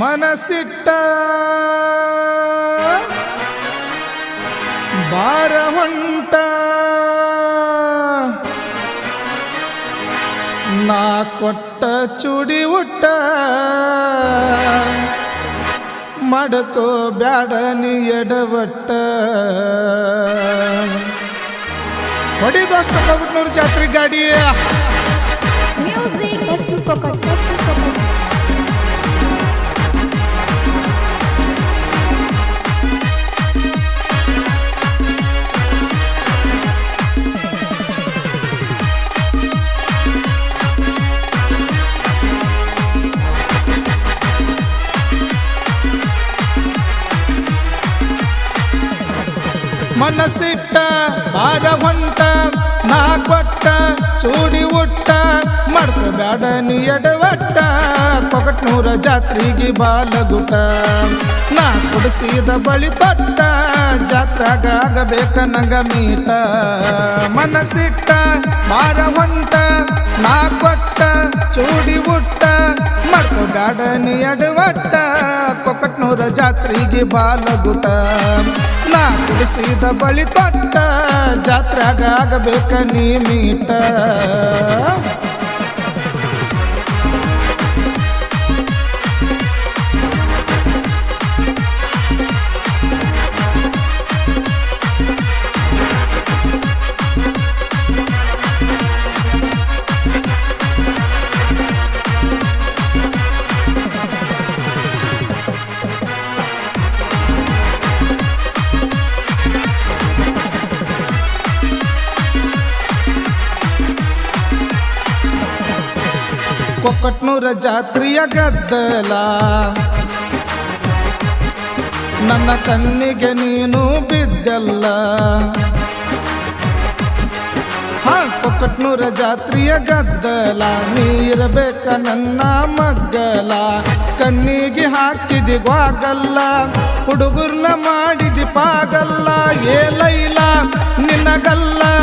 ಮನಸ್ಸಿಟ್ಟ ಬಾರ ಹೊಂಟ ನಾ ಕೊಟ್ಟ ಚುಡಿ ಉಟ್ಟ ಮಡಕೋ ಬ್ಯಾಡ ನೀ ಎಡವಟ್ಟ. ಹೊಡಿ ದೋಸ್ತ ನೋಡಿ ಜಾತ್ರೆ ಗಾಡಿ Music. ಚೂಡಿ ಉಟ್ಟ ಮಾಡ್ಕ ಬ್ಯಾಡ ನೀ ಎಡವಟ್ಟ ಕೊಕಟ್ನೂರ ಜಾತ್ರಿಗೆ ಬಾಲಗುಟ ನಾ ಕುಡಿಸಿದ ಬಳಿ ತೊಟ್ಟ ಜಾತ್ರಾಗ ಆಗಬೇಕ ನಂಗ ಮೀಟ. ಮನಸ್ಸಿಟ್ಟ ಮಾರ ಹೊಂಟ, ನಾ ಕೊಟ್ಟ, ಚೂಡಿ ಉಟ್ಟ, ಮಾಡ್ಕೊ ಬ್ಯಾಡ ನೀ ಎಡವಟ್ಟ ಕೊಕಟ್ನೂರ ಜಾತ್ರೆಗೆ ಬಾಲಗುತ ನಾ ಕುಡಿಸಿದ ಬಳಿ ತೊಟ್ಟ ಜಾತ್ರಾಗ ಆಗಬೇಕ ನೀ ಮೀಟ. ಕೊಕ್ಕಟ್ನೂರ ಜಾತ್ರೆಯ ಗದ್ದಲ. ನನ್ನ ಕಣ್ಣಿಗೆ ನೀನು ಬಿದ್ದಲ್ಲ. ಹಾ ಕೊಕ್ಕಟ್ನೂರ ಜಾತ್ರೆಯ ಗದ್ದಲ. ನೀರಬೇಕ ನನ್ನ ಮಗ್ಗಲ. ಕಣ್ಣಿಗೆ ಹಾಕಿದಿ ಗ್ವಾಗಲ್ಲ. ಹುಡುಗರ್ನ ಮಾಡಿದಿ ಪಾಗಲ್ಲ. ಏ ಲೈಲ, ನಿನಗಲ್ಲ.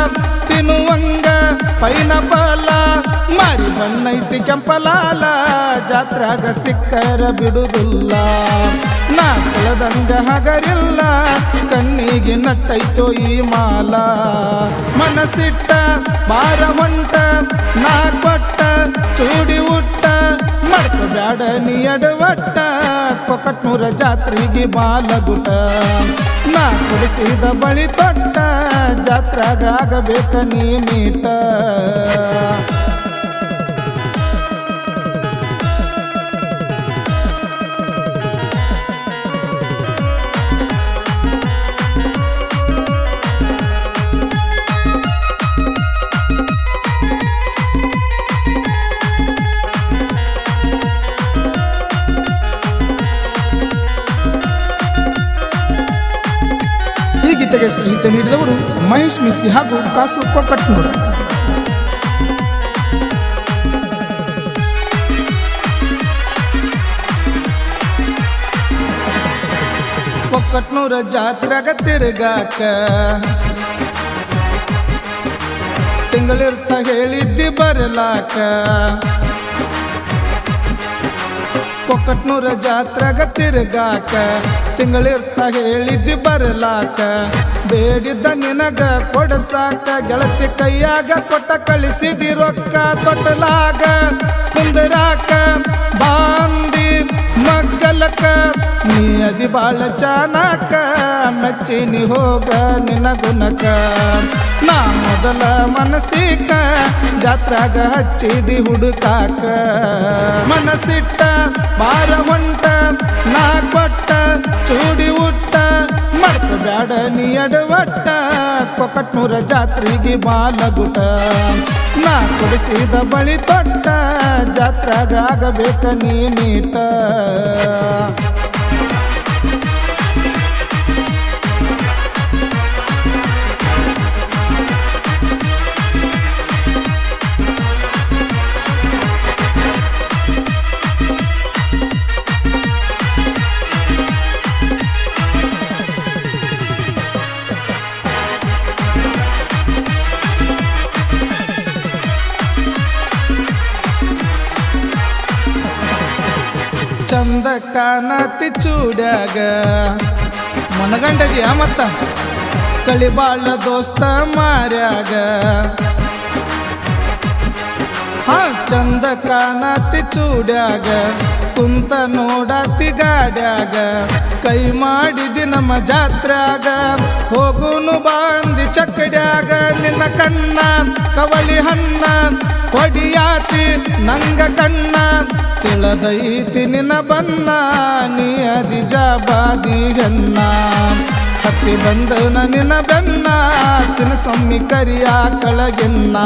ಬಣ್ಣೈತಿ ಕೆಂಪಲಾಲ, ಜಾತ್ರಾಗ ಸಿಕ್ಕರ ಬಿಡುದಿಲ್ಲ. ನಾ ಕಳದಂಗ ಹಗರಿಲ್ಲ, ಕಣ್ಣಿಗೆ ನಟ್ಟೈತೋ ಈ ಮಾಲ. ಮನಸ್ಸಿಟ್ಟ ಬಾರ ಹೊಂಟ ನಾ ಕೊಟ್ಟ ಚೂಡಿ ಉಟ್ಟ, ಮಡ್ಕ ಬ್ಯಾಡ ನೀ ಎಡವಟ್ಟ ಕೊಕಟ್ನೂರ ಜಾತ್ರೆಗೆ ಬಾಲಗುಟ ನಾ ಕುಡಿಸಿದ ಬಳಿ ತೊಟ್ಟ, ಜಾತ್ರಾಗ ಆಗಬೇಕ ನೀ ಮೀಟ ಈ ಸಂಗೀತ ನೀಡಿದವರು ಮಹೇಶ್ ಮಿಸ್ಸಿ ಹಾಗೂ ಕಾಸು ಕೊಕ್ಕಟ್ನೂರು. ಕೊಕ್ಕಟ್ನೂರ ಜಾತ್ರೆಗ ತಿರುಗಾಕ. ತಿಂಗಳಿರ್ತ ಹೇಳಿದ್ದಿ ಬರಲಾಕ. ಕೊಕ್ಕಟ್ನೂರ ಜಾತ್ರೆಗ ತಿರುಗಾಕ ತಿಂಗಳಿರ್ತ ಹೇಳಿದ್ದಿ ಬರಲಾಕ. ಬೇಡಿದ್ದ ನಿನಗ ಕೊಡಸಾಕ ಗೆಳತಿ ಕೈಯಾಗ ಕೊಟ್ಟ ಕಳಿಸಿದಿ ರೊಕ್ಕ ತೊಟ್ಟಲಾಗ ಕುಂದರಾಕ, ಬಾಂದಿ, ಮಗ್ಗಲಕ, ನೀ ಅದಿ ಬಾಳ ಚಾನಕ, ಮೆಚ್ಚಿನಿ ಹೋಗ ನಿನ ಗುಣಕ ನಾ ಮೊದಲ ಮನಸ್ಸಿಕ ಜಾತ್ರಾಗ ಹಚ್ಚಿದಿ ಹುಡುಕಾಕ. ಮನಸ್ಸಿಟ್ಟ ಬಾರ ಹೊಂಟ ನಾ ಕೊಟ್ಟ ಚೂಡಿ ಉಟ್ಟ, ಮಡ್ಕ ಬ್ಯಾಡ ನೀ ಅಡವಟ್ಟ ಕೊಕಟ್ನೂರ ಜಾತ್ರೆಗೆ ಬಾಲಗುಟ ನಾ ಕುಡಿಸಿದ ಬಳಿ ತೊಟ್ಟ, ಜಾತ್ರಾಗ ಆಗಬೇಕ ನೀ ಮೀಟ ಚಂದ ಕಾಣತಿ ಚೂಡ್ಯಾಗ. ಮನಗಂಡದಿಯ ಮತ್ತ? ಕಳಿಬಾಳ ದೋಸ್ತ ಮಾರ್ಯಾಗ. ಹಾ ಚಂದ ಕಾಣತಿ ಚೂಡ್ಯಾಗ ಕುಂತ ನೋಡತಿ ಗಾಡ್ಯಾಗ, ಕೈ ಮಾಡಿದಿ ನಮ್ಮ ಜಾತ್ರ್ಯಾಗ. ಹೋಗುನು ಬಾಂದಿ ಚಕ್ಕಡ್ಯಾಗ ನಿನ್ನ ಕಣ್ಣ, ಕವಳಿ ಹಣ್ಣ ಹೊಡಿಯಾತಿ ನಂಗ ಕಣ್ಣ. ತಿಳದೈತಿ ನಿನ್ನ ಬನ್ನ ನೀ ಅದಿ ಜಾಬಾದಿ ಹೆನ್ನ ಹತ್ತಿ ಬಂದ ನಿನ್ನ ಬೆನ್ನ ತಿನಸೊಮ್ಮಿ ಕರಿಯ ಕಳಗೆನ್ನ.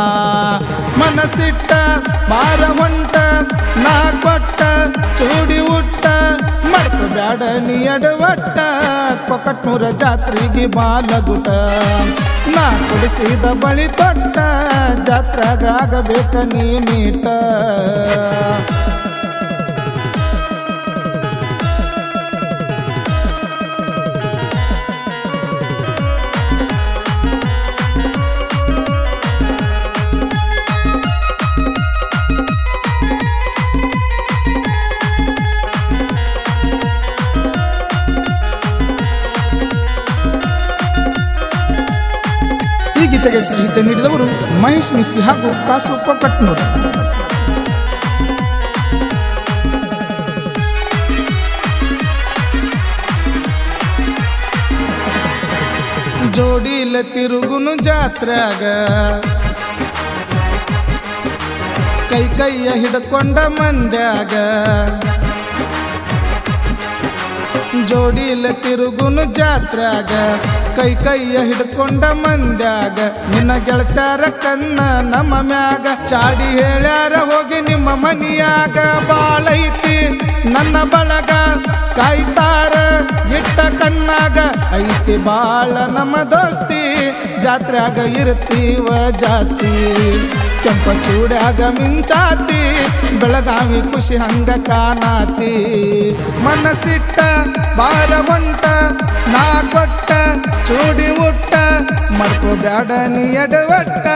ಮನಸ್ಸಿಟ್ಟ ಮಾರ ಹೊಂಟ ನಾ ಕೊಟ್ಟ ಚೂಡಿ ಉಟ್ಟ, ಮಡ್ಕ ಬ್ಯಾಡ ನೀ ಅಡವಟ್ಟ ಕೊಕಟ್ನೂರ ಜಾತ್ರೆಗೆ ಬಾಲಗುಟ ನಾ ಕುಡಿಸಿದ ಬಳಿ ತೊಟ್ಟ ಜಾತ್ರೆಗಾಗಬೇಕ ನೀ ಮೀಟ ಗೀತೆಗೆ ಸಂಗೀತ ನೀಡಿದವರು ಮಹೇಶ್ ಮಿಸ್ಸಿ ಹಾಗೂ ಕಾಸು ಕೊಕ್ಕಟ್ನೂರು ಜೋಡಿಲ ತಿರುಗುನು ಜಾತ್ರಾಗ. ಕೈ ಕೈಯ ಹಿಡ್ಕೊಂಡ ಮಂದ್ಯಾಗ. ಜೋಡಿಲ ತಿರುಗುನು ಜಾತ್ರಾಗ ಕೈ ಕೈಯ ಹಿಡ್ಕೊಂಡ ಮಂದ್ಯಾಗ. ನಿನ್ನ ಗೆಳತ್ಯಾರ ಕಣ್ಣ ನಮ್ಮ ಮ್ಯಾಗ. ಚಾಡಿ ಹೇಳ್ಯಾರ, ಹೋಗಿ ನಿಮ್ಮ ಮನಿಯಾಗ. ಬಾಳೈತಿ ನನ್ನ ಬಳಗ, ಕಾಯ್ತಾರ, ಇಟ್ಟ ಕಣ್ಣಾಗ. ಐತಿ ಬಾಳ ನಮ್ಮ ದೋಸ್ತಿ. ಜಾತ್ರ್ಯಾಗ ಇರ್ತೀವ ಜಾಸ್ತಿ. ಕೆಂಪ ಚೂಡ್ಯಾಗ ಮಿಂಚಾತಿ, ಬೆಳಗಾವಿ ಖುಷಿ ಹಂಗ ಕಾಣಾತಿ. ಮನಸ್ಸಿಟ್ಟ ಬಾರ ಹೊಂಟ, ನಾ ಕೊಟ್ಟ, ಚೂಡಿ ಉಟ್ಟ, ಮಾಡ್ಕೋ ಬ್ಯಾಡ ನೀ ಎಡವಟ್ಟ,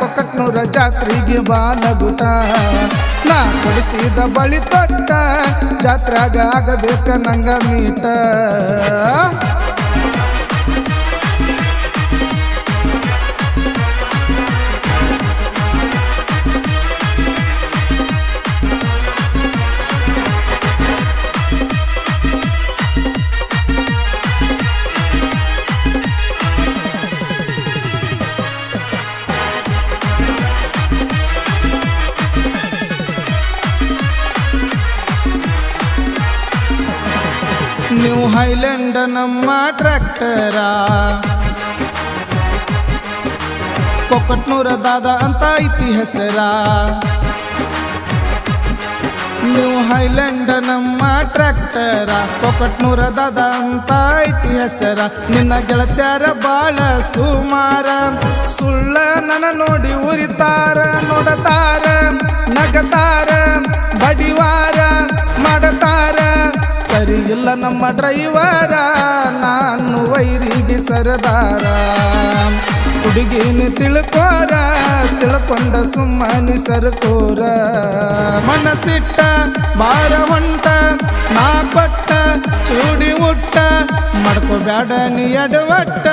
ಕೊಕ್ಕಟ್ನೂರ ಜಾತ್ರೆಗೆ ಬಾಲಗುಟ ನಾ ಕೊಡಿಸಿದ ಬಳಿ ತೊಟ್ಟ ಜಾತ್ರಾಗ ಆಗಬೇಕ ನಂಗ ಮೀಟ. ಹೈಲ್ಯಾಂಡ್ ನಮ್ಮ ಟ್ರ್ಯಾಕ್ಟರ? ಕೊಕ್ಕಟ್ನೂರ ದಾದ ಅಂತ ಐತಿ ಹೆಸರ ನ್ಯೂ ಹೈಲ್ಯಾಂಡ್ ನಮ್ಮ ಟ್ರ್ಯಾಕ್ಟರ? ಕೊಕ್ಕಟ್ನೂರ ದಾದ ಅಂತ ಐತಿ ಹೆಸರ ನಿನ್ನ ಗೆಳತ್ಯಾರ ಬಾಳ ಸುಮಾರ. ಸುಳ್ಳ ನನ್ನ ನೋಡಿ ಉರಿತಾರ, ನೋಡತಾರ, ನಗತಾರ, ಬಡಿವಾರ. ಇಲ್ಲ ನಮ್ಮ ಡ್ರೈವರ, ನಾನು ವೈರಿಗೆ ಸರದಾರ. ಹುಡುಗಿನ ತಿಳ್ಕೋರ, ತಿಳ್ಕೊಂಡ ಸುಮ್ಮನೆ ಸರ್ಕೋರ. ಮನಸ್ಸಿಟ್ಟ ಬಾರ ಹೊಂಟ ನಾ ಕೊಟ್ಟ ಚೂಡಿ ಉಟ್ಟ, ಮಾಡ್ಕೋ ಬ್ಯಾಡ ನೀ ಎಡವಟ್ಟ,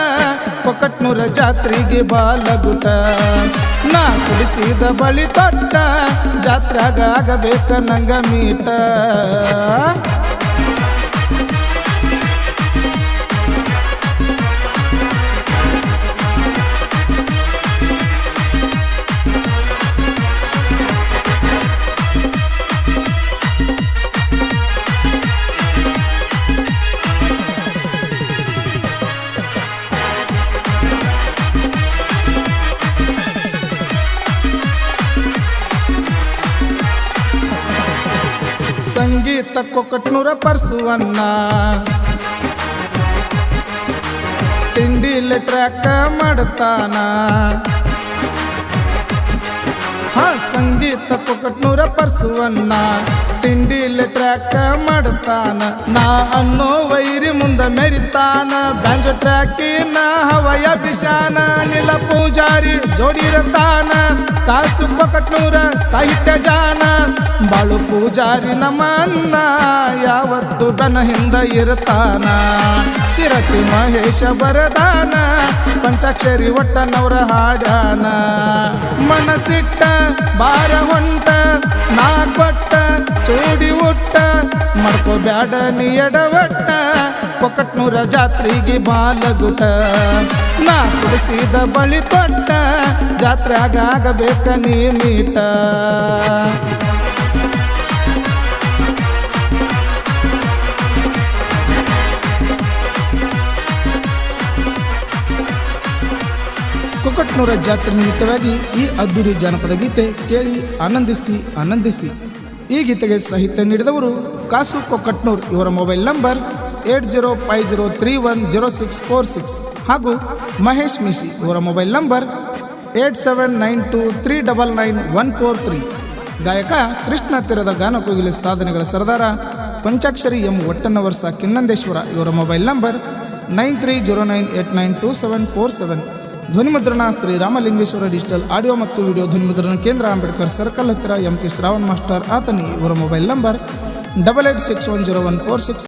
ಪೊಕಟ್ನೂರ ಜಾತ್ರೆಗೆ ಬಾಲಗುಟ ನಾ ಕುಡಿಸಿದ ಬಳಿ ತೊಟ್ಟ, ಜಾತ್ರೆಗ ಆಗಬೇಕ ನಂಗ ಮೀಟ. ಸಂಗೀತ ಕೊಕ್ಕಟ್ನೂರ ಪರ್ಸುವನ್ನ. ತಿಂಡಿಲೆ ಟ್ರ್ಯಾಕ್ ಮಾಡ್ತಾನ. ಹಾ ಸಂಗೀತ ಕೊಕಟ್ನೂರ ಪರ್ಸುವನ್ನ. ತಿಂಡಿಲೆ ಟ್ರ್ಯಾಕ್ ಮಾಡ್ತಾನ ನಾ ಅನ್ನೋ ವೈರಿ ಮುಂದ ಮೆರಿತಾನ. ಬ್ಯಾಂಜ ನಾ ಹವಯ ಬಿಶಾನ ನಿಲ ಪೂಜಾರಿ ಜೋಡಿರತಾನ ಕಾಸು ಪಕಟ್ನೂರ ಸಾಹಿತ್ಯ ಜಾನ. ಬಾಳು ಪೂಜಾರಿ ನಮ್ಮನ್ನ ಯಾವತ್ತು ಬನ ಹಿಂದ ಇರತಾನ. ಶಿರತಿ ಮಹೇಶ ಬರದಾನ ಪಂಚಾಕ್ಷರಿ ಒಟ್ಟನವರ ಹಾಡಾನ ಮನಸ್ಸಿಟ್ಟ ಬಾರ ಹೊಂಟ ಮಾಡ್ಕೋ ಬ್ಯಾಡ ನೀ ಎಡವಟ್ಟ ಕೊಕಟ್ನೂರ ಜಾತ್ರೆಗೆ ಬಾಲಗುಟ ನಾ ಕುಡಿಸಿದ ಬಳಿ ತೊಟ್ಟ ಜಾತ್ರೆಯಾಗ ಆಗಬೇಕ ನೀ ಮೀಟ. ಜಾತ್ರೆ ನಿಮಿತ್ತವಾಗಿ ಈ ಅದ್ದೂರಿ ಜಾನಪದ ಗೀತೆ ಕೇಳಿ ಆನಂದಿಸಿ ಆನಂದಿಸಿ. ಈ ಗೀತೆಗೆ ಸಾಹಿತ್ಯ ನೀಡಿದವರು ಕಾಸು ಕೊಕ್ಕಟ್ನೂರ್ ಇವರ mobile number eight zero five zero three one zero six four six ಹಾಗೂ ಮಹೇಶ್ ಮಿಸಿ ಇವರ mobile number eight seven nine two three double nine one four three. ಗಾಯಕ ಕೃಷ್ಣ ತೀರದ ಗಾನಕೋಗಿಲೆ ಸಾಧನೆಗಳ ಸರದಾರ ಪಂಚಾಕ್ಷರಿ ಎಂ ಒಟ್ಟನವರ್ಸ ಕಿನ್ನಂದೇಶ್ವರ ಇವರ mobile number nine three zero nine eight nine two seven four seven. ಧ್ವನಿಮುದ್ರಣ Shri Ramalingeshwara digital audio ಮತ್ತು video ಧ್ವನಿಮುದ್ರಣ ಕೇಂದ್ರ ಅಂಬೇಡ್ಕರ್ ಸರ್ಕಲ್ ಹತ್ತಿರ ಎಂ ಕೆ ಶ್ರಾವಣ್ ಮಾಸ್ಟರ್ ಆತನಿ ಇವರ mobile number double eight six one zero one four six